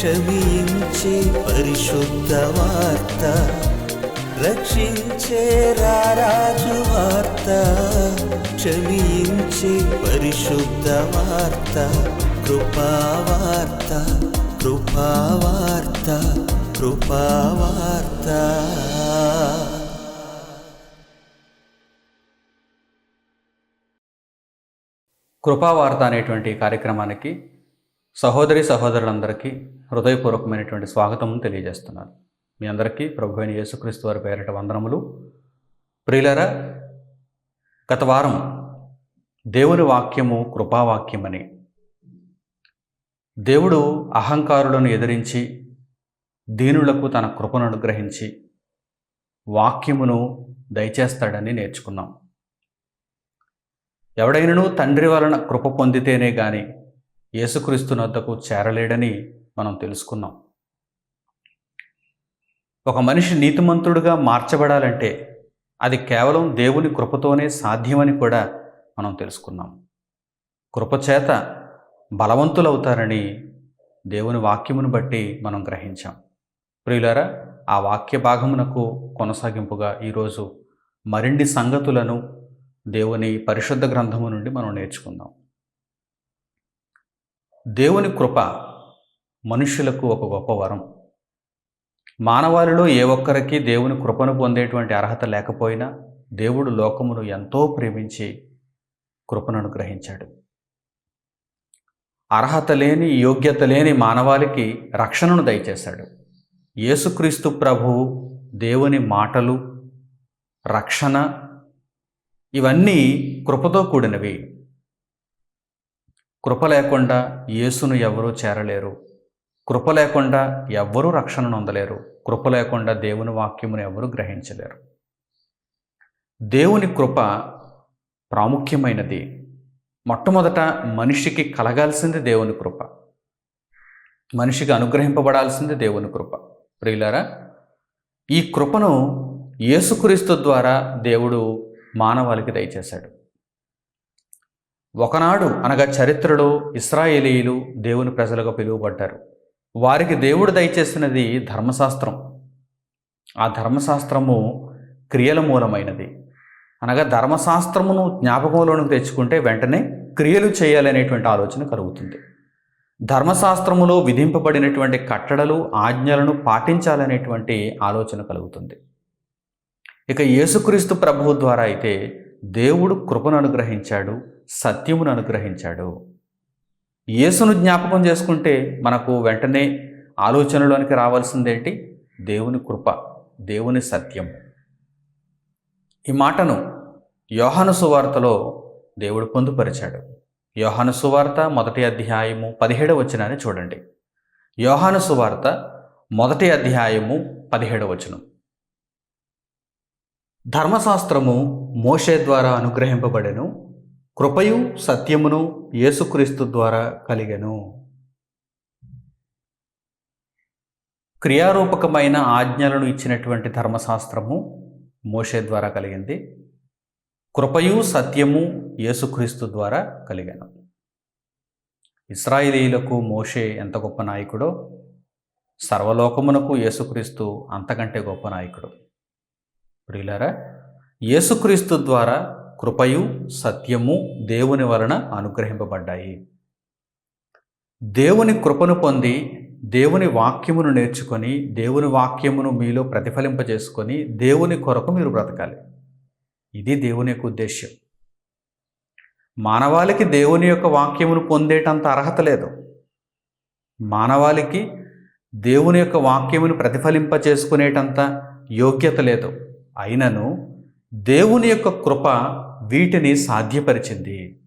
క్షమించే పరిశుద్ధ వార్త రక్షించే రారాజు వార్త క్షమించే పరిశుద్ధ వార్త కృపావార్త కృపావార్త కృపావార్త కృపావార్త అనేటువంటి కార్యక్రమానికి సహోదరి సహోదరులందరికీ హృదయపూర్వకమైనటువంటి స్వాగతం తెలియజేస్తున్నాను. మీ అందరికీ ప్రభు అయిన యేసుక్రీస్తు వారి పేరిట వందనములు. ప్రియులరా గత వారం దేవుని వాక్యము కృపావాక్యమని దేవుడు అహంకారులను ఎదిరించి దీనులకు తన కృపను అనుగ్రహించి వాక్యమును దయచేస్తాడని నేర్చుకున్నాం. ఎవడైనను తండ్రి వలన కృప పొందితేనే కానీ గాని చేరలేడని మనం తెలుసుకున్నాం. ఒక మనిషి నీతిమంతుడుగా మార్చబడాలంటే అది కేవలం దేవుని కృపతోనే సాధ్యమని కూడా మనం తెలుసుకున్నాం. కృపచేత బలవంతులవుతారని దేవుని వాక్యమును బట్టి మనం గ్రహించాం. ప్రియులారా ఆ వాక్య భాగమునకు కొనసాగింపుగా ఈరోజు మరిన్ని సంగతులను దేవుని పరిశుద్ధ గ్రంథము నుండి మనం నేర్చుకుందాం. దేవుని కృప మనుషులకు ఒక గొప్ప వరం. మానవాళిలో ఏ ఒక్కరికి దేవుని కృపను పొందేటువంటి అర్హత లేకపోయినా దేవుడు లోకమును ఎంతో ప్రేమించి కృపను అనుగ్రహించాడు. అర్హత లేని యోగ్యత లేని మానవాళికి రక్షణను దయచేశాడు. యేసుక్రీస్తు ప్రభువు దేవుని మాటలు రక్షణ ఇవన్నీ కృపతో కూడినవి. కృప లేకుండా యేసును ఎవరూ చేరలేరు. కృప లేకుండా ఎవ్వరూ రక్షణను అందలేరు కృప లేకుండా దేవుని వాక్యమును ఎవరూ గ్రహించలేరు. దేవుని కృప ప్రాముఖ్యమైనది. మొట్టమొదట మనిషికి కలగాల్సింది దేవుని కృప. మనిషికి అనుగ్రహింపబడాల్సింది దేవుని కృప. ప్రియులారా ఈ కృపను యేసుక్రీస్తు ద్వారా దేవుడు మానవాళికి దయచేశాడు. ఒకనాడు అనగా చరిత్రలో ఇస్రాయేలీలు దేవుని ప్రజలుగా పిలువబడ్డారు. వారికి దేవుడు దయచేసినది ధర్మశాస్త్రం. ఆ ధర్మశాస్త్రము క్రియల మూలమైనది. అనగా ధర్మశాస్త్రమును జ్ఞాపకంలోనికి తెచ్చుకుంటే వెంటనే క్రియలు చేయాలనేటువంటి ఆలోచన కలుగుతుంది. ధర్మశాస్త్రములో విధింపబడినటువంటి కట్టడలు ఆజ్ఞలను పాటించాలనేటువంటి ఆలోచన కలుగుతుంది. ఇక యేసుక్రీస్తు ప్రభువు ద్వారా అయితే దేవుడు కృపను అనుగ్రహించాడు సత్యమును అనుగ్రహించాడు. యేసును జ్ఞాపకం చేసుకుంటే మనకు వెంటనే ఆలోచనలోనికి రావాల్సిందేంటి? దేవుని కృప దేవుని సత్యం. ఈ మాటను యోహాను సువార్తలో దేవుడు పొందుపరిచాడు. యోహాను సువార్త మొదటి అధ్యాయము పదిహేడవ వచనాన్ని చూడండి. యోహాను సువార్త మొదటి అధ్యాయము పదిహేడవ వచనం. ధర్మశాస్త్రము మోషే ద్వారా అనుగ్రహింపబడెను. కృపయు సత్యమును యేసుక్రీస్తు ద్వారా కలిగెను. క్రియారూపకమైన ఆజ్ఞలను ఇచ్చినటువంటి ధర్మశాస్త్రము మోషే ద్వారా కలిగింది. కృపయు సత్యము యేసుక్రీస్తు ద్వారా కలిగాను. ఇస్రాయిలీలకు మోషే ఎంత గొప్ప నాయకుడో సర్వలోకమునకు యేసుక్రీస్తు అంతకంటే గొప్ప నాయకుడు. ప్రియులారా యేసుక్రీస్తు ద్వారా కృపయు సత్యము దేవుని వలన అనుగ్రహింపబడ్డాయి. దేవుని కృపను పొంది దేవుని వాక్యమును నేర్చుకొని దేవుని వాక్యమును మీలో ప్రతిఫలింపజేసుకొని దేవుని కొరకు మీరు బ్రతకాలి. ఇది దేవుని యొక్క ఉద్దేశ్యం. మానవాళికి దేవుని యొక్క వాక్యమును పొందేటంత అర్హత లేదు. మానవాళికి దేవుని యొక్క వాక్యమును ప్రతిఫలింప చేసుకునేటంత యోగ్యత లేదు. అయినను దేవుని యొక్క కృప వీటిని సాధ్యపరిచింది.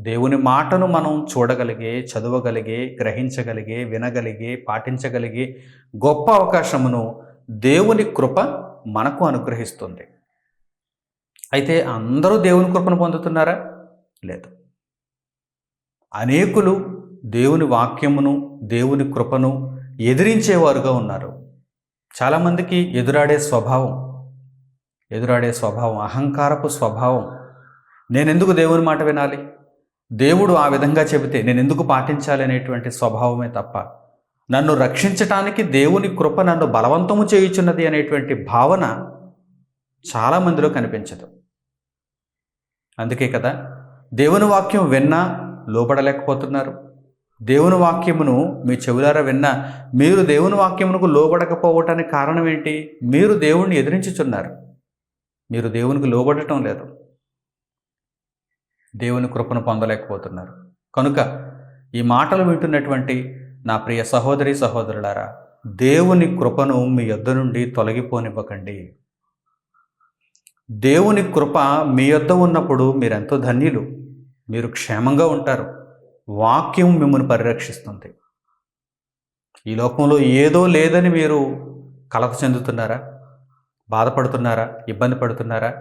దేవుని మాటను మనం చూడగలిగే చదవగలిగే గ్రహించగలిగే వినగలిగే పాటించగలిగే గొప్ప అవకాశమును దేవుని కృప మనకు అనుగ్రహిస్తుంది. అయితే అందరూ దేవుని కృపను పొందుతున్నారా? లేదు. అనేకులు దేవుని వాక్యమును దేవుని కృపను ఎదిరించేవారుగా ఉన్నారు. చాలామందికి ఎదురాడే స్వభావం ఎదురాడే స్వభావం అహంకారపు స్వభావం. నేనెందుకు దేవుని మాట వినాలి? దేవుడు ఆ విధంగా చెబితే నేను ఎందుకు పాటించాలి అనేటువంటి స్వభావమే తప్ప నన్ను రక్షించటానికి దేవుని కృప నన్ను బలవంతము చేయుచున్నది అనేటువంటి భావన చాలామందిలో కనిపించదు. అందుకే కదా దేవుని వాక్యం విన్నా లోబడలేకపోతున్నారు. దేవుని వాక్యమును మీ చెవులారా విన్నా మీరు దేవుని వాక్యమునకు లోబడకపోవటానికి కారణం ఏంటి? మీరు దేవుణ్ణి ఎదిరించుచున్నారు. మీరు దేవునికి లోబడటం లేదు. దేవుని కృపను పొందలేకపోతున్నారు. కనుక ఈ మాటలు వింటున్నటువంటి నా ప్రియ సహోదరి సహోదరులారా దేవుని కృపను మీ యొద్ద నుండి తొలగిపోనివ్వకండి. దేవుని కృప మీ యొద్ద ఉన్నప్పుడు మీరెంతో ధన్యులు. మీరు క్షేమంగా ఉంటారు. వాక్యం మిమ్మల్ని పరిరక్షిస్తుంది. ఈ లోకంలో ఏదో లేదని మీరు కలత చెందుతున్నారా? బాధపడుతున్నారా? ఇబ్బంది పడుతున్నారా?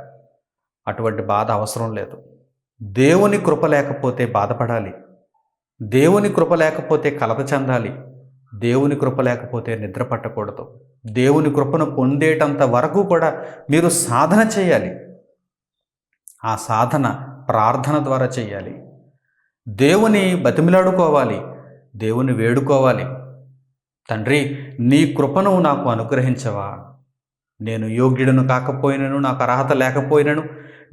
అటువంటి బాధ అవసరం లేదు. దేవుని కృప లేకపోతే బాధపడాలి. దేవుని కృప లేకపోతే కలత చెందాలి. దేవుని కృప లేకపోతే నిద్ర పట్టకూడదు. దేవుని కృపను పొందేటంత వరకు కూడా మీరు సాధన చేయాలి. ఆ సాధన ప్రార్థన ద్వారా చేయాలి. దేవుని బతిమిలాడుకోవాలి. దేవుని వేడుకోవాలి. తండ్రి నీ కృపను నాకు అనుగ్రహించవా? నేను యోగ్యుడను కాకపోయినను నాకు అర్హత లేకపోయినను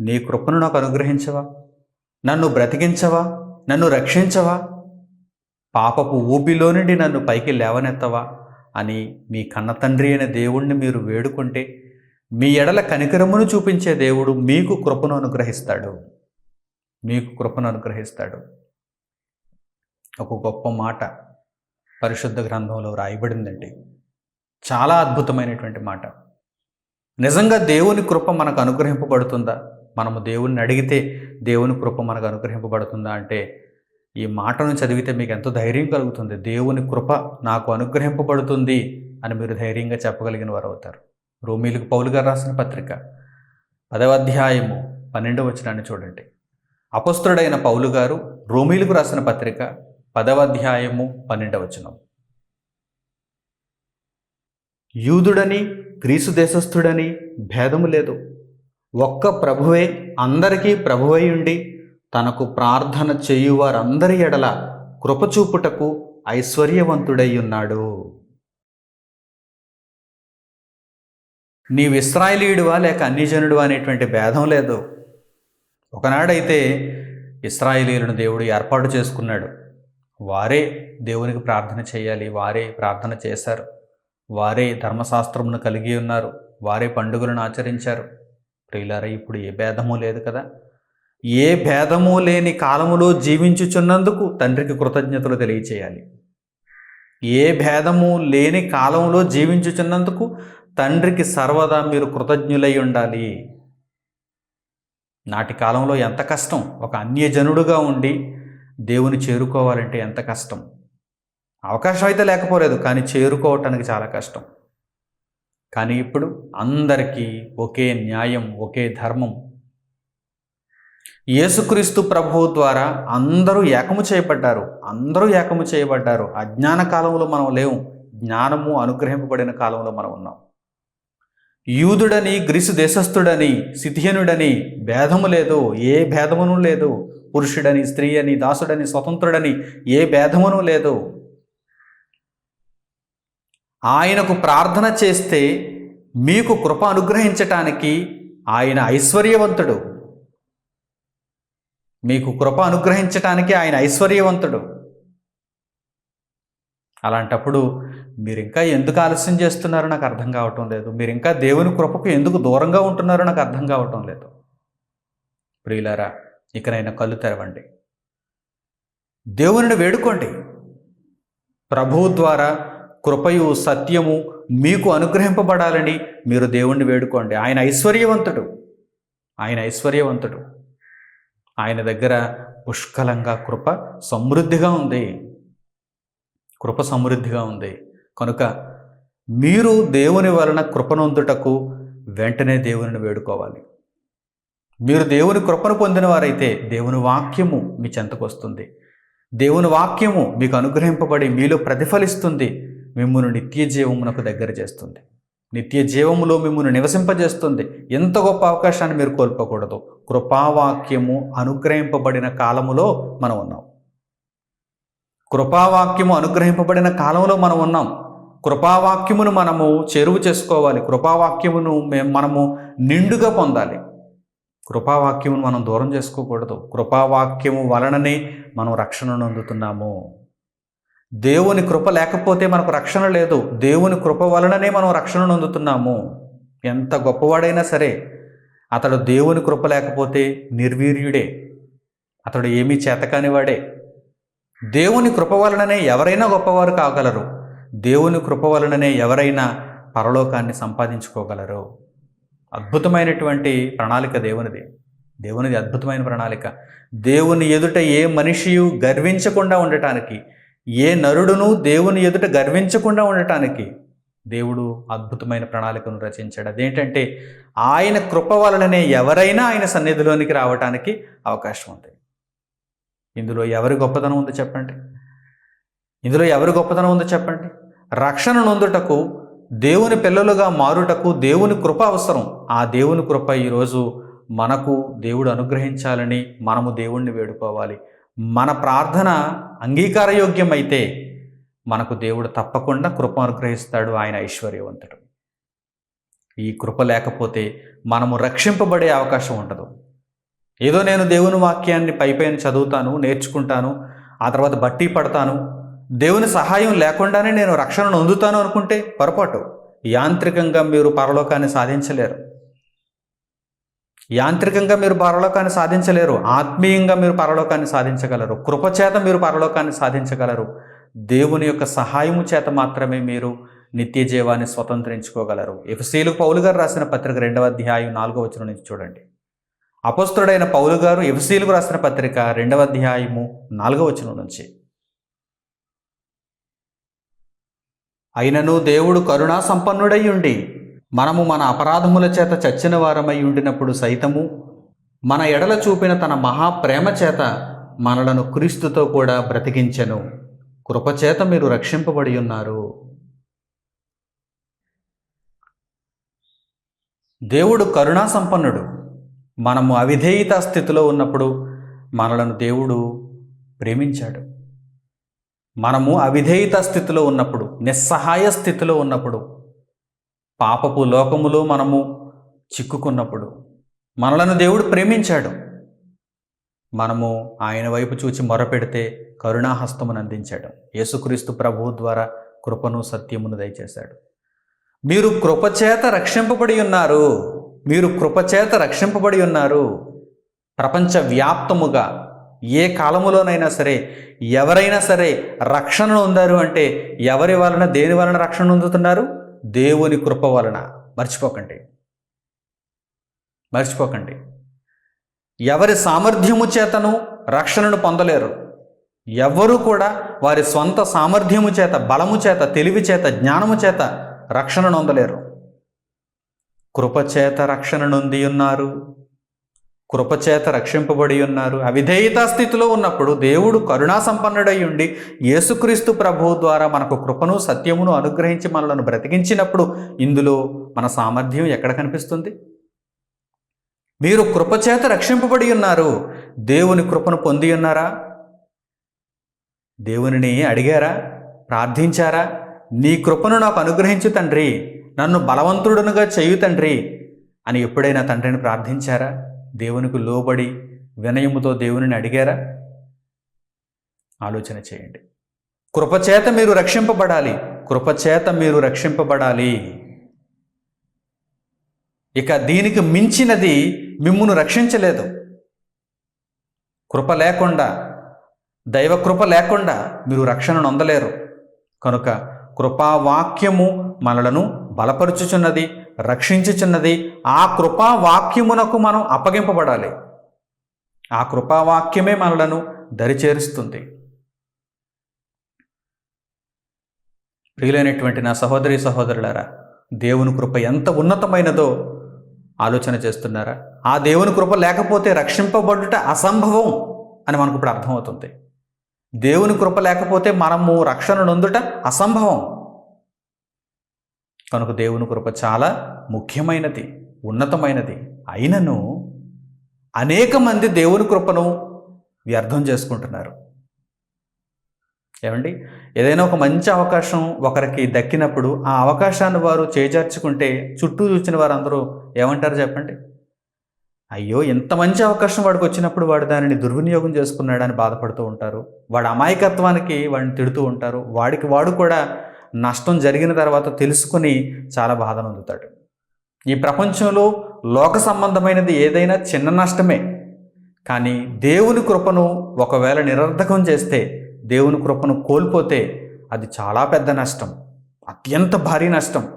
నీ కృపను నాకు అనుగ్రహించవా? నన్ను బ్రతికించవా? నన్ను రక్షించవా? పాపపు ఊపిలో నుండి నన్ను పైకి లేవనెత్తవా? అని మీ కన్న తండ్రి అయిన దేవుణ్ణి మీరు వేడుకుంటే మీ ఎడల కనికరమును చూపించే దేవుడు మీకు కృపను అనుగ్రహిస్తాడు. మీకు కృపను అనుగ్రహిస్తాడు. ఒక గొప్ప మాట పరిశుద్ధ గ్రంథంలో రాయబడిందండి. చాలా అద్భుతమైనటువంటి మాట. నిజంగా దేవుని కృప మనకు అనుగ్రహింపబడుతుందా? మనము దేవుణ్ణి అడిగితే దేవుని కృప మనకు అనుగ్రహింపబడుతుందా అంటే ఈ మాటను చదివితే మీకు ఎంతో ధైర్యం కలుగుతుంది. దేవుని కృప నాకు అనుగ్రహింపబడుతుంది అని మీరు ధైర్యంగా చెప్పగలిగిన వారు అవుతారు రోమీలకు పౌలు గారు రాసిన పత్రిక పదవ అధ్యాయము పన్నెండవ వచనాన్ని చూడండి. అపస్తుడైన పౌలు గారు రోమీలకు రాసిన పత్రిక పదవ అధ్యాయము పన్నెండవ వచనం. యూదుడని గ్రీసు దేశస్థుడని భేదము లేదు. ఒక్క ప్రభువే అందరికీ ప్రభువై ఉండి తనకు ప్రార్థన చేయువారందరి ఎడల కృపచూపుటకు ఐశ్వర్యవంతుడై ఉన్నాడు. నీవు ఇస్రాయేలీయుడువా లేక అన్యజనుడువా అనేటువంటి భేదం లేదు. ఒకనాడైతే ఇస్రాయేలీలను దేవుడు ఏర్పాటు చేసుకున్నాడు. వారే దేవునికి ప్రార్థన చేయాలి వారే ప్రార్థన చేశారు. వారే ధర్మశాస్త్రమును కలిగి ఉన్నారు. వారే పండుగలను ఆచరించారు. ప్రియులారా ఇప్పుడు ఏ భేదము లేదు కదా. ఏ భేదము లేని కాలములో జీవించుచున్నందుకు తండ్రికి కృతజ్ఞతలు తెలియచేయాలి. ఏ భేదము లేని కాలంలో జీవించుచున్నందుకు తండ్రికి సర్వదా మీరు కృతజ్ఞులై ఉండాలి. నాటి కాలంలో ఎంత కష్టం. ఒక అన్యజనుడుగా ఉండి దేవుని చేరుకోవాలంటే ఎంత కష్టం. అవకాశం అయితే లేకపోలేదు కానీ చేరుకోవటానికి చాలా కష్టం. కానీ ఇప్పుడు అందరికీ ఒకే న్యాయం ఒకే ధర్మం. యేసుక్రీస్తు ప్రభువు ద్వారా అందరూ ఏకము చేయబడ్డారు అందరూ ఏకము చేయబడ్డారు. అజ్ఞాన కాలంలో మనం లేవు జ్ఞానము అనుగ్రహింపబడిన కాలంలో మనం ఉన్నాం. యూదుడని గ్రీసు దేశస్థుడని సిథియనుడని భేదము లేదు ఏ భేదమును లేదు. పురుషుడని స్త్రీ అని దాసుడని స్వతంత్రుడని ఏ భేదమును లేదు. ఆయనకు ప్రార్థన చేస్తే మీకు కృప అనుగ్రహించటానికి ఆయన ఐశ్వర్యవంతుడు. మీకు కృప అనుగ్రహించటానికి ఆయన ఐశ్వర్యవంతుడు. అలాంటప్పుడు మీరు ఇంకా ఎందుకు ఆలస్యం చేస్తున్నారో నాకు అర్థం కావటం లేదు. మీరు ఇంకా దేవుని కృపకు ఎందుకు దూరంగా ఉంటున్నారో నాకు అర్థం కావటం లేదు. ప్రియులారా ఇకనైనా కళ్ళు తెరవండి. దేవునిని వేడుకోండి. ప్రభువు ద్వారా కృపయు సత్యము మీకు అనుగ్రహింపబడాలని మీరు దేవుణ్ణి వేడుకోండి. ఆయన ఐశ్వర్యవంతుడు. ఆయన ఐశ్వర్యవంతుడు. ఆయన దగ్గర పుష్కలంగా కృప సమృద్ధిగా ఉంది. కృప సమృద్ధిగా ఉంది. కనుక మీరు దేవుని వలన కృపనొందుటకు వెంటనే దేవునిని వేడుకోవాలి. మీరు దేవుని కృపను పొందిన వారైతే దేవుని వాక్యము మీ చెంతకు వస్తుంది. దేవుని వాక్యము మీకు అనుగ్రహింపబడి మీలో ప్రతిఫలిస్తుంది. మిమ్మల్ని నిత్య జీవమునకు దగ్గర చేస్తుంది. నిత్య జీవములో మిమ్మల్ని నివసింపజేస్తుంది. ఎంత గొప్ప అవకాశాన్ని మీరు కోల్పోకూడదు. కృపావాక్యము అనుగ్రహింపబడిన కాలములో మనం ఉన్నాం. కృపావాక్యము అనుగ్రహింపబడిన కాలంలో మనం ఉన్నాం. కృపావాక్యమును మనము చెరువు చేసుకోవాలి. కృపావాక్యమును మేము మనము నిండుగా పొందాలి. కృపావాక్యమును మనం దూరం చేసుకోకూడదు. కృపావాక్యము వలననే మనం రక్షణను అందుతున్నాము. దేవుని కృప లేకపోతే మనకు రక్షణ లేదు. దేవుని కృప వలననే మనం రక్షణను అందుతున్నాము ఎంత గొప్పవాడైనా సరే అతడు దేవుని కృప లేకపోతే నిర్వీర్యుడే. అతడు ఏమీ చేతకానివాడే దేవుని కృప వలననే ఎవరైనా గొప్పవారు కాగలరు. దేవుని కృప వలననే ఎవరైనా పరలోకాన్ని సంపాదించుకోగలరు. అద్భుతమైనటువంటి ప్రణాళిక దేవునిది. దేవునిది అద్భుతమైన ప్రణాళిక. దేవుని ఎదుట ఏ మనిషియు గర్వించకుండా ఉండటానికి ఏ నరుడును దేవుని ఎదుట గర్వించకుండా ఉండటానికి దేవుడు అద్భుతమైన ప్రణాళికను రచించాడు. అదేంటంటే ఆయన కృప వలననే ఎవరైనా ఆయన సన్నిధిలోనికి రావటానికి అవకాశం ఉంది. ఇందులో ఎవరి గొప్పతనం ఉందో చెప్పండి? ఇందులో ఎవరి గొప్పతనం ఉందో చెప్పండి? రక్షణ నొందుటకు దేవుని పిల్లలుగా మారుటకు దేవుని కృప అవసరం. ఆ దేవుని కృప ఈరోజు మనకు దేవుడు అనుగ్రహించాలని మనము దేవుణ్ణి వేడుకోవాలి. మన ప్రార్థన అంగీకారయోగ్యమైతే మనకు దేవుడు తప్పకుండా కృప అనుగ్రహిస్తాడు ఆయన ఐశ్వర్యవంతుడు. ఈ కృప లేకపోతే మనము రక్షింపబడే అవకాశం ఉండదు. ఏదో నేను దేవుని వాక్యాన్ని పైపైన చదువుతాను నేర్చుకుంటాను ఆ తర్వాత బట్టి పడతాను దేవుని సహాయం లేకుండానే నేను రక్షణను పొందుతాను అనుకుంటే పొరపాటు. యాంత్రికంగా మీరు పరలోకాన్ని సాధించలేరు. యాంత్రికంగా మీరు పరలోకాన్ని సాధించలేరు ఆత్మీయంగా మీరు పరలోకాన్ని సాధించగలరు కృపచేత మీరు పరలోకాన్ని సాధించగలరు. దేవుని యొక్క సహాయము చేత మాత్రమే మీరు నిత్య జీవాన్ని స్వతంత్రించుకోగలరు. ఎఫ్సీలు పౌలు గారు రాసిన పత్రిక రెండవ అధ్యాయం నాలుగో వచనం నుంచి చూడండి. అపస్తుడైన పౌలు గారు ఎఫ్సీలకు రాసిన పత్రిక రెండవ అధ్యాయము నాలుగో వచనం నుంచి. అయినను దేవుడు కరుణా సంపన్నుడై ఉండి మనము మన అపరాధముల చేత చచ్చిన వారమై ఉండినప్పుడు సైతము మన ఎడల చూపిన తన మహాప్రేమ చేత మనలను క్రీస్తుతో కూడా బ్రతికించెను. కృపచేత మీరు రక్షింపబడి ఉన్నారు. దేవుడు కరుణా సంపన్నుడు. మనము అవిధేయత స్థితిలో ఉన్నప్పుడు మనలను దేవుడు ప్రేమించాడు. మనము అవిధేయత స్థితిలో ఉన్నప్పుడు నిస్సహాయ స్థితిలో ఉన్నప్పుడు పాపపు లోకములో మనము చిక్కుకున్నప్పుడు మనలను దేవుడు ప్రేమించాడు. మనము ఆయన వైపు చూచి మొరపెడితే కరుణాహస్తమును అందించాడు. యేసుక్రీస్తు ప్రభువు ద్వారా కృపను సత్యమును దయచేశాడు. మీరు కృపచేత రక్షింపబడి ఉన్నారు. మీరు కృపచేత రక్షింపబడి ఉన్నారు. ప్రపంచవ్యాప్తముగా ఏ కాలములోనైనా సరే ఎవరైనా సరే రక్షణ ఉందారు అంటే ఎవరి వలన దేని వలన రక్షణ పొందుతున్నారు దేవుని కృప వలన. మర్చిపోకండి. మర్చిపోకండి. ఎవరి సామర్థ్యము చేతను రక్షణను పొందలేరు. ఎవ్వరూ కూడా వారి స్వంత సామర్థ్యము చేత బలము చేత తెలివి చేత జ్ఞానము చేత రక్షణ నొందలేరు. కృపచేత రక్షణ నొంది ఉన్నారు. కృపచేత రక్షింపబడి ఉన్నారు. అవిధేయతా స్థితిలో ఉన్నప్పుడు దేవుడు కరుణా సంపన్నుడై ఉండి యేసుక్రీస్తు ప్రభువు ద్వారా మనకు కృపను సత్యమును అనుగ్రహించి మనలను బ్రతికించినప్పుడు ఇందులో మన సామర్థ్యం ఎక్కడ కనిపిస్తుంది? మీరు కృపచేత రక్షింపబడి ఉన్నారు. దేవుని కృపను పొంది ఉన్నారా? దేవునిని అడిగారా? ప్రార్థించారా? నీ కృపను నాకు అనుగ్రహించు తండ్రి. నన్ను బలవంతుడునుగా చేయు తండ్రి అని ఎప్పుడైనా తండ్రిని ప్రార్థించారా? దేవునికి లోబడి వినయముతో దేవునిని అడిగారా? ఆలోచన చేయండి. కృపచేత మీరు రక్షింపబడాలి. కృపచేత మీరు రక్షింపబడాలి. ఇక దీనికి మించినది మిమ్మును రక్షించలేదు. కృప లేకుండా దైవ కృప లేకుండా మీరు రక్షణను అందలేరు కనుక కృపావాక్యము మనలను బలపరుచుచున్నది. రక్షించుచున్నది. ఆ కృపావాక్యమునకు మనం అప్పగింపబడాలి. ఆ కృపావాక్యమే మనలను దరిచేరుస్తుంది. ప్రియులైనటువంటి నా సహోదరి సహోదరులారా దేవుని కృప ఎంత ఉన్నతమైనదో ఆలోచన చేస్తున్నారా? ఆ దేవుని కృప లేకపోతే రక్షింపబడుట అసంభవం అని మనకు ఇప్పుడు అర్థమవుతుంది. దేవుని కృప లేకపోతే మనము రక్షణ నొందుట అసంభవం. కనుక దేవుని కృప చాలా ముఖ్యమైనది ఉన్నతమైనది. అయినను అనేక మంది దేవుని కృపను వ్యర్థం చేసుకుంటున్నారు. ఏమండి? ఏదైనా ఒక మంచి అవకాశం ఒకరికి దక్కినప్పుడు ఆ అవకాశాన్ని వారు చేజార్చుకుంటే చుట్టూ చూసిన వారందరూ ఏమంటారు చెప్పండి? అయ్యో ఇంత మంచి అవకాశం వాడికి వచ్చినప్పుడు వాడు దానిని దుర్వినియోగం చేసుకున్నాడని బాధపడుతూ ఉంటారు. వాడి అమాయకత్వానికి వాడిని తిడుతూ ఉంటారు. వాడికి వాడు కూడా నష్టం జరిగిన తర్వాత తెలుసుకుని చాలా బాధ నొందుతాడు. ఈ ప్రపంచంలో లోక సంబంధమైనది ఏదైనా చిన్న నష్టమే. కానీ దేవుని కృపను ఒకవేళ నిరర్ధకం చేస్తే దేవుని కృపను కోల్పోతే అది చాలా పెద్ద నష్టం. అత్యంత భారీ నష్టం.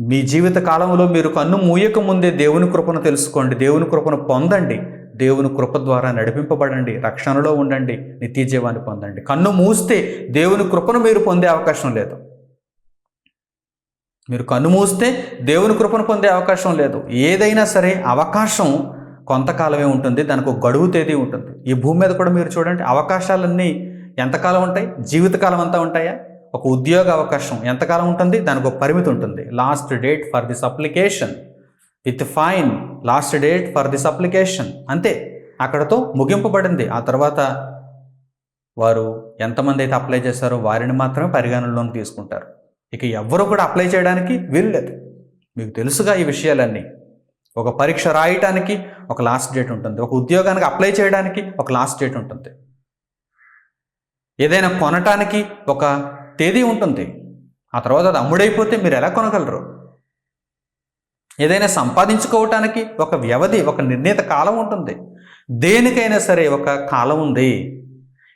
మీ జీవిత కాలంలో మీరు కన్ను మూయక ముందే దేవుని కృపను తెలుసుకోండి దేవుని కృపను పొందండి. దేవుని కృప ద్వారా నడిపింపబడండి రక్షణలో ఉండండి నిత్య జీవాన్ని పొందండి. కన్ను మూస్తే దేవుని కృపను మీరు పొందే అవకాశం లేదు. మీరు కన్ను మూస్తే దేవుని కృపను పొందే అవకాశం లేదు. ఏదైనా సరే అవకాశం కొంతకాలమే ఉంటుంది దానికి ఒక గడువు తేదీ ఉంటుంది. ఈ భూమి మీద కూడా మీరు చూడండి అవకాశాలన్నీ ఎంతకాలం ఉంటాయి? జీవితకాలం అంతా ఉంటాయా? ఒక ఉద్యోగ అవకాశం ఎంతకాలం ఉంటుంది? దానికి ఒక పరిమితి ఉంటుంది. Last date for this application with fine last date for this application అంతే. అక్కడతో ముగింపబడింది. ఆ తర్వాత వారు ఎంతమంది అయితే అప్లై చేశారో వారిని మాత్రమే పరిగణనలోకి తీసుకుంటారు. ఇక ఎవ్వరూ కూడా అప్లై చేయడానికి వీల్లేదు. మీకు తెలుసుగా ఈ విషయాలన్నీ. ఒక పరీక్ష రాయటానికి ఒక లాస్ట్ డేట్ ఉంటుంది. ఒక ఉద్యోగానికి అప్లై చేయడానికి ఒక లాస్ట్ డేట్ ఉంటుంది. ఏదైనా కొనటానికి ఒక తేదీ ఉంటుంది. ఆ తర్వాత అది అమ్ముడైపోతే మీరు ఎలా కొనగలరు? ఏదైనా సంపాదించుకోవటానికి ఒక వ్యవధి ఒక నిర్ణీత కాలం ఉంటుంది. దేనికైనా సరే ఒక కాలం ఉంది.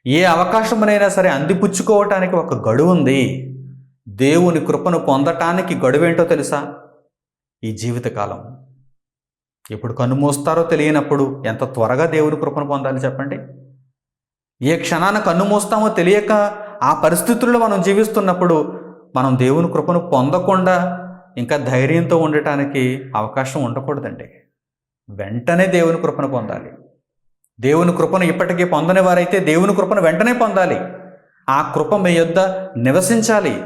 ఏ అవకాశమునైనా సరే అందిపుచ్చుకోవటానికి ఒక గడువు ఉంది. దేవుని కృపను పొందటానికి గడువేంటో తెలుసా? ఈ జీవితకాలం. ఎప్పుడు కన్నుమూస్తారో తెలియనప్పుడు ఎంత త్వరగా దేవుని కృపను పొందాలి చెప్పండి? ఏ క్షణాన కన్నుమూస్తామో తెలియక ఆ పరిస్థితుల్లో మనం జీవిస్తున్నప్పుడు మనం దేవుని కృపను పొందకుండా ఇంకా ధైర్యంతో ఉండటానికి అవకాశం ఉండకూడదండి. వెంటనే దేవుని కృపను పొందాలి. దేవుని కృపను ఇప్పటికీ పొందని వారైతే దేవుని కృపను వెంటనే పొందాలి. ఆ కృప మీ యొద్ద నివసించాలి.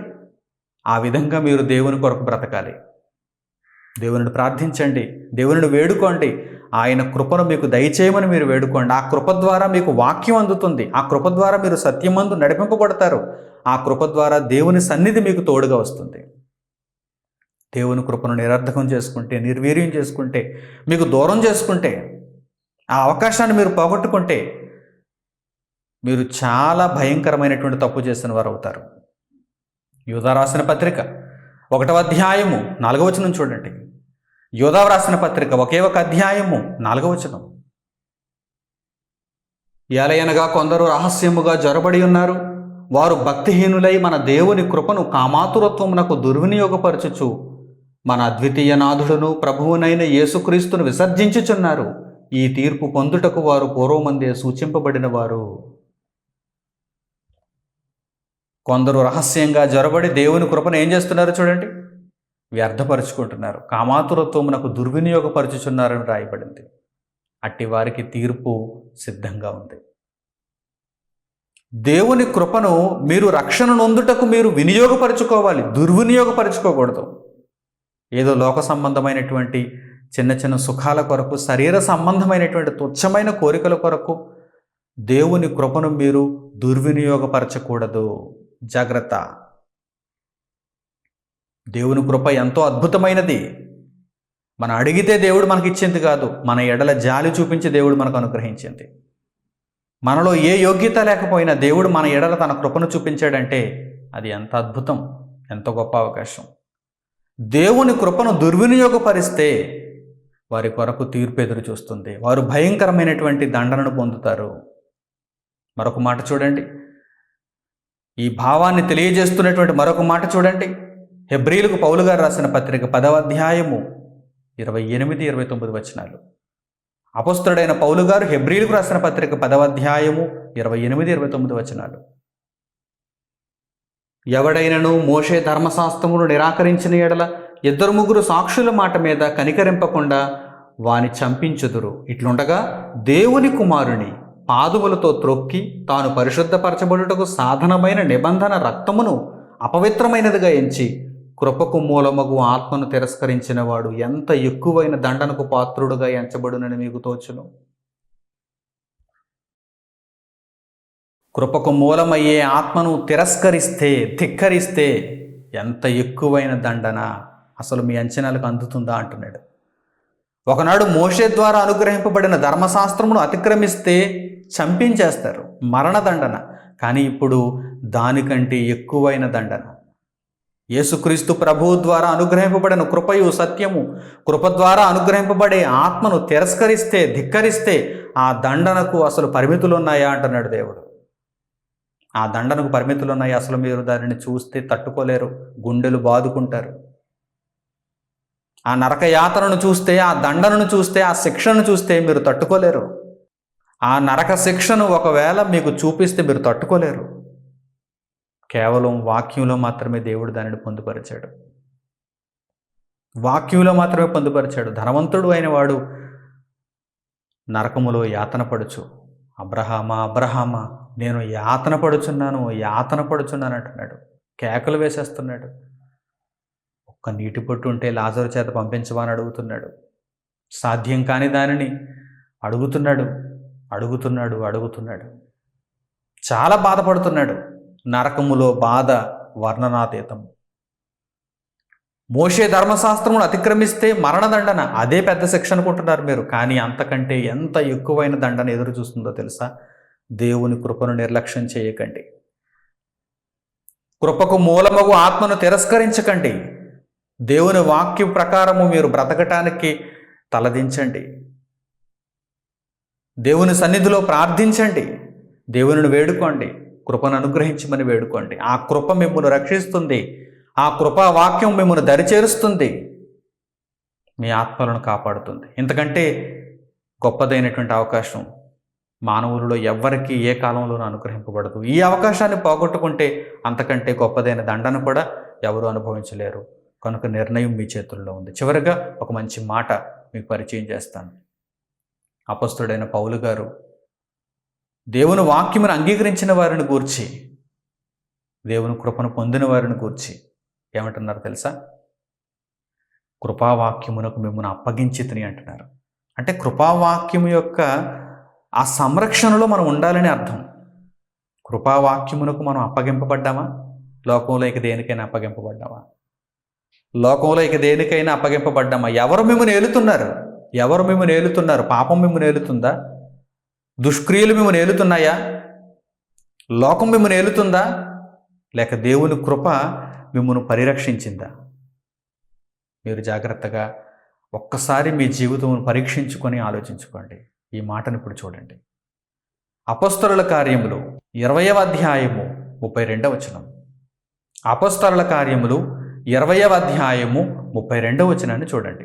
ఆ విధంగా మీరు దేవుని కొరకు బ్రతకాలి. దేవుని ప్రార్థించండి. దేవుని వేడుకోండి. ఆయన కృపను మీకు దయచేయమని మీరు వేడుకోండి. ఆ కృప ద్వారా మీకు వాక్యం అందుతుంది. ఆ కృప ద్వారా మీరు సత్యమందు నడిపింపబడతారు. ఆ కృప ద్వారా దేవుని సన్నిధి మీకు తోడుగా వస్తుంది. దేవుని కృపను నిరర్ధకం చేసుకుంటే నిర్వీర్యం చేసుకుంటే మీకు దూరం చేసుకుంటే ఆ అవకాశాన్ని మీరు పోగొట్టుకుంటే మీరు చాలా భయంకరమైనటువంటి తప్పు చేసిన వారు అవుతారు. యూదా రాసిన పత్రిక ఒకటవ అధ్యాయము నాలుగవ వచనం చూడండి. యోధా రాసిన పత్రిక ఒకే ఒక అధ్యాయము నాలుగవ వచనం. కొందరు రహస్యముగా జొరబడి ఉన్నారు. వారు భక్తిహీనులై మన దేవుని కృపను కామాతురత్వమునకు దుర్వినియోగపరచుచు మన అద్వితీయ నాథుడును ప్రభువునైన యేసుక్రీస్తును విసర్జించుచున్నారు. ఈ తీర్పు పొందుటకు వారు పూర్వమందే సూచింపబడిన వారు కొందరు రహస్యంగా జొరబడి దేవుని కృపను ఏం చేస్తున్నారు చూడండి? వ్యర్థపరుచుకుంటున్నారు. కామాతురత్వమునకు దుర్వినియోగపరుచుచున్నారని రాయబడింది. అట్టి వారికి తీర్పు సిద్ధంగా ఉంది. దేవుని కృపను మీరు రక్షణ నొందుటకు మీరు వినియోగపరచుకోవాలి. దుర్వినియోగపరచుకోకూడదు. ఏదో లోక సంబంధమైనటువంటి చిన్న చిన్న సుఖాల కొరకు శరీర సంబంధమైనటువంటి తుచ్చమైన కోరికల కొరకు దేవుని కృపను మీరు దుర్వినియోగపరచకూడదు. జాగ్రత్త. దేవుని కృప ఎంతో అద్భుతమైనది. మనం అడిగితే దేవుడు మనకి ఇచ్చింది కాదు మన ఎడల జాలి చూపించి దేవుడు మనకు అనుగ్రహించింది. మనలో ఏ యోగ్యత లేకపోయినా దేవుడు మన ఎడల తన కృపను చూపించాడంటే అది ఎంత అద్భుతం ఎంత గొప్ప అవకాశం. దేవుని కృపను దుర్వినియోగపరిస్తే వారి కొరకు తీర్పు ఎదురు చూస్తుంది. వారు భయంకరమైనటువంటి దండనను పొందుతారు. మరొక మాట చూడండి. ఈ భావాన్ని తెలియజేస్తున్నటువంటి మరొక మాట చూడండి. హెబ్రిలకు పౌలు గారు రాసిన పత్రిక పదవ అధ్యాయము ఇరవై ఎనిమిది ఇరవై తొమ్మిది వచనాలు. అపస్తుడైన పౌలు గారు హెబ్రిలకు రాసిన పత్రిక పదవ అధ్యాయము ఇరవై ఎనిమిది ఇరవై తొమ్మిది వచనాలు. ఎవడైనను మోషే ధర్మశాస్త్రమును నిరాకరించిన ఎడల ఇద్దరు ముగ్గురు సాక్షుల మాట మీద కనికరింపకుండా వాని చంపించుదురు. ఇట్లుండగా దేవుని కుమారుని పాదువులతో త్రొక్కి తాను పరిశుద్ధపరచబడుటకు సాధనమైన నిబంధన రక్తమును అపవిత్రమైనదిగా ఎంచి కృపకు మూలమగు ఆత్మను తిరస్కరించినవాడు ఎంత ఎక్కువైన దండనకు పాత్రుడుగా ఎంచబడునని మీకు తోచును. కృపకు మూలమయ్యే ఆత్మను తిరస్కరిస్తే ధిక్కరిస్తే ఎంత ఎక్కువైన దండన అసలు మీ అంచనాలకు అందుతుందా అంటున్నాడు. ఒకనాడు మోషే ద్వారా అనుగ్రహింపబడిన ధర్మశాస్త్రమును అతిక్రమిస్తే చంపించేస్తారు మరణదండన కానీ ఇప్పుడు దానికంటే ఎక్కువైన దండన. యేసుక్రీస్తు ప్రభువు ద్వారా అనుగ్రహింపబడిన కృపయు సత్యము కృప ద్వారా అనుగ్రహింపబడే ఆత్మను తిరస్కరిస్తే ధిక్కరిస్తే ఆ దండనకు అసలు పరిమితులు ఉన్నాయా అంటున్నాడు దేవుడు. ఆ దండనకు పరిమితులు ఉన్నాయి అసలు మీరు దానిని చూస్తే తట్టుకోలేరు. గుండెలు బాదుకుంటారు. ఆ నరక యాతనను చూస్తే ఆ దండనను చూస్తే ఆ శిక్షను చూస్తే మీరు తట్టుకోలేరు. ఆ నరక శిక్షను ఒకవేళ మీకు చూపిస్తే మీరు తట్టుకోలేరు. కేవలం వాక్యంలో మాత్రమే దేవుడు దానిని పొందుపరిచాడు. వాక్యంలో మాత్రమే పొందుపరిచాడు. ధనవంతుడు అయిన వాడు నరకములో యాతన పడుచు. అబ్రహామా అబ్రహామా నేను యాతన పడుచున్నాను యాతన పడుచున్నాను అంటున్నాడు. కేకలు వేసేస్తున్నాడు. ఒక్క నీటి పొట్టు ఉంటే లాజరు చేత పంపించమని అడుగుతున్నాడు. సాధ్యం కాని దానిని అడుగుతున్నాడు అడుగుతున్నాడు అడుగుతున్నాడు. చాలా బాధపడుతున్నాడు. నరకములో బాధ వర్ణనాతీతం మోషే ధర్మశాస్త్రమును అతిక్రమిస్తే మరణదండన అదే పెద్ద శిక్ష అనుకుంటున్నారు మీరు. కానీ అంతకంటే ఎంత ఎక్కువైన దండన ఎదురు చూస్తుందో తెలుసా? దేవుని కృపను నిర్లక్ష్యం చేయకండి. కృపకు మూలమగు ఆత్మను తిరస్కరించకండి. దేవుని వాక్యం ప్రకారము మీరు బ్రతకటానికి తలదించండి. దేవుని సన్నిధిలో ప్రార్థించండి. దేవునిని వేడుకోండి. కృపను అనుగ్రహించమని వేడుకోండి. ఆ కృప మిమ్మల్ని రక్షిస్తుంది. ఆ కృపా వాక్యం మిమ్మల్ని దరిచేరుస్తుంది. మీ ఆత్మలను కాపాడుతుంది. ఎందుకంటే గొప్పదైనటువంటి అవకాశం మానవులలో ఎవ్వరికీ ఏ కాలంలోనూ అనుగ్రహింపబడదు. ఈ అవకాశాన్ని పోగొట్టుకుంటే అంతకంటే గొప్పదైన దండన కూడా ఎవరు అనుభవించలేరు. కనుక నిర్ణయం మీ చేతుల్లో ఉంది. చివరిగా ఒక మంచి మాట మీకు పరిచయం చేస్తాను. అపస్తుడైన పౌలు గారు దేవుని వాక్యమును అంగీకరించిన వారిని గూర్చి దేవుని కృపను పొందిన వారిని గూర్చి ఏమంటున్నారు తెలుసా? కృపావాక్యమునకు మిమ్మల్ని అప్పగించి తిని అంటున్నారు. అంటే కృపావాక్యం యొక్క ఆ సంరక్షణలో మనం ఉండాలని అర్థం. కృపావాక్యమునకు మనం అప్పగింపబడ్డామా? లోకంలో ఇక దేనికైనా అప్పగింపబడ్డామా? లోకంలో ఇక దేనికైనా అప్పగింపబడ్డామా? ఎవరు మిమ్మల్ని ఏలుతున్నారు? ఎవరు మిమ్మల్ని ఏలుతున్నారు? పాపం మిమ్మల్ని ఏలుతుందా? దుష్క్రియలు మిమ్మల్ని ఏలుతున్నాయా? లోకం మిమ్మల్ని ఏలుతుందా? లేక దేవుని కృప మిమ్మల్ని పరిరక్షించిందా? మీరు జాగ్రత్తగా ఒక్కసారి మీ జీవితం పరీక్షించుకొని ఆలోచించుకోండి. ఈ మాటను ఇప్పుడు చూడండి. అపస్తరుల కార్యములు ఇరవయవ అధ్యాయము ముప్పై రెండవ వచనం. అపస్తరుల కార్యములు ఇరవయవ అధ్యాయము ముప్పై రెండవ వచనాన్ని చూడండి.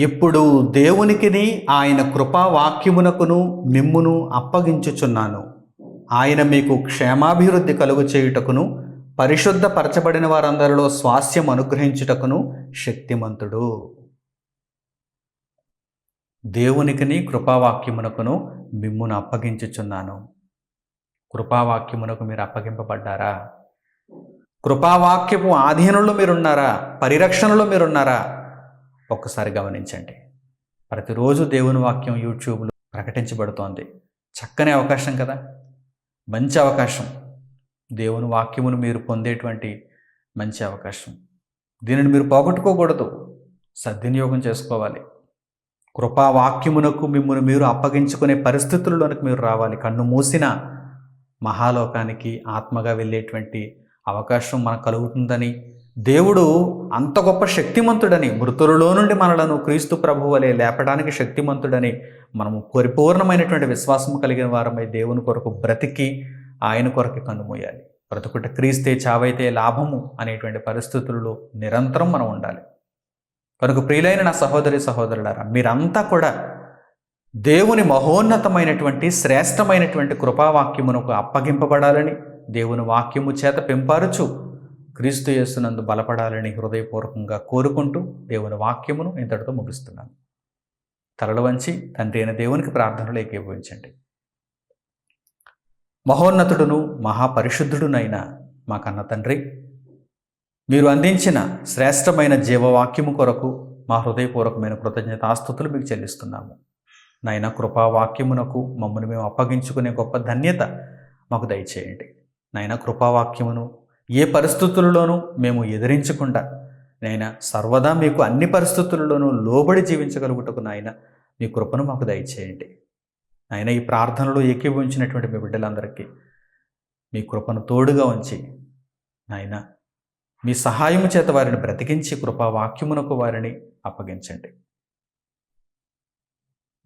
ఇప్పుడు దేవునికిని ఆయన కృపావాక్యమునకును మిమ్మును అప్పగించుచున్నాను. ఆయన మీకు క్షేమాభివృద్ధి కలుగు చేయుటకును పరిశుద్ధపరచబడిన వారందరిలో స్వాస్థ్యం అనుగ్రహించుటకును శక్తిమంతుడు. దేవునికిని కృపావాక్యమునకును మిమ్మును అప్పగించుచున్నాను. కృపావాక్యమునకు మీరు అప్పగింపబడ్డారా? కృపావాక్యపు ఆధీనంలో మీరున్నారా? పరిరక్షణలో మీరున్నారా? ఒక్కసారి గమనించండి. ప్రతిరోజు దేవుని వాక్యం యూట్యూబ్లో ప్రకటించబడుతోంది. చక్కని అవకాశం కదా? మంచి అవకాశం. దేవుని వాక్యమును మీరు పొందేటువంటి మంచి అవకాశం. దీనిని మీరు పోగొట్టుకోకూడదు. సద్వినియోగం చేసుకోవాలి. కృపావాక్యమునకు మిమ్మల్ని మీరు అప్పగించుకునే పరిస్థితుల్లోనికి మీరు రావాలి. కన్ను మూసిన మహాలోకానికి ఆత్మగా వెళ్ళేటువంటి అవకాశం మనకు కలుగుతుందని దేవుడు అంత గొప్ప శక్తిమంతుడని మృతులలో నుండి మనలను క్రీస్తు ప్రభు వలె లేపడానికి శక్తిమంతుడని మనము పరిపూర్ణమైనటువంటి విశ్వాసం కలిగిన వారమై దేవుని కొరకు బ్రతికి ఆయన కొరకు కన్నుమూయాలి బ్రతుకుట క్రీస్తే చావైతే లాభము అనేటువంటి పరిస్థితుల్లో నిరంతరం మనం ఉండాలి. కనుక ప్రియులైన నా సహోదరి సహోదరులారా మీరంతా కూడా దేవుని మహోన్నతమైనటువంటి శ్రేష్టమైనటువంటి కృపావాక్యమునకు అప్పగింపబడాలని దేవుని వాక్యము చేత పెంపారుచు క్రీస్తు యేసునందు బలపడాలని హృదయపూర్వకంగా కోరుకుంటూ దేవుని వాక్యమును ఇంతటితో ముగిస్తున్నాను. తలలు వంచి తండ్రి అయిన దేవునికి ప్రార్థనలు ఏకీభవించండి. మహోన్నతుడును మహాపరిశుద్ధుడునైన మా కన్న తండ్రి మీరు అందించిన శ్రేష్టమైన జీవవాక్యము కొరకు మా హృదయపూర్వకమైన కృతజ్ఞత ఆస్తుతులు మీకు చెల్లిస్తున్నాము. నాయన కృపావాక్యమునకు మమ్మల్ని మేము అప్పగించుకునే గొప్ప ధన్యత మాకు దయచేయండి. నాయన కృపావాక్యమును ఏ పరిస్థితులలోనూ మేము ఎదిరించకుండా నాయన సర్వదా మీకు అన్ని పరిస్థితులలోనూ లోబడి జీవించగలుగుటకు నాయన మీ కృపను మాకు దయచేయండి. నాయన ఈ ప్రార్థనలో ఏకీభవించినటువంటి మీ బిడ్డలందరికీ మీ కృపను తోడుగా ఉంచి నాయన మీ సహాయము చేత వారిని బ్రతికించి కృపావాక్యమునకు వారిని అప్పగించండి.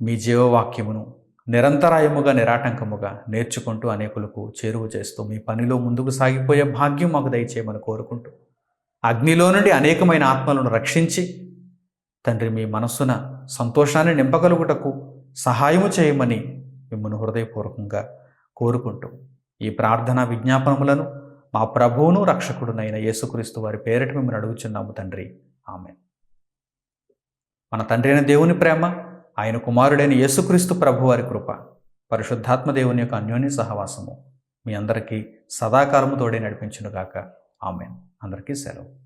మీ జీవవాక్యమును నిరంతరాయముగా నిరాటంకముగా నేర్చుకుంటూ అనేకులకు చేరువ చేస్తూ మీ పనిలో ముందుకు సాగిపోయే భాగ్యం మాకు దయచేయమని కోరుకుంటూ అగ్నిలో నుండి అనేకమైన ఆత్మలను రక్షించి తండ్రి మీ మనస్సున సంతోషాన్ని నింపగలుగుటకు సహాయము చేయమని మిమ్మల్ని హృదయపూర్వకంగా కోరుకుంటూ ఈ ప్రార్థనా విజ్ఞాపనములను మా ప్రభువును రక్షకుడునైన యేసుక్రీస్తు వారి పేరిట మిమ్మల్ని అడుగుచున్నాము తండ్రి. ఆమె మన తండ్రి అయిన దేవుని ప్రేమ ఆయన కుమారుడైన యేసుక్రీస్తు ప్రభు వారి కృప పరిశుద్ధాత్మ దేవుని యొక్క అన్యోన్య సహవాసము మీ అందరికీ సదాకాలము తోడే నడిపించునుగాక. ఆమెన్. అందరికీ సెలవు.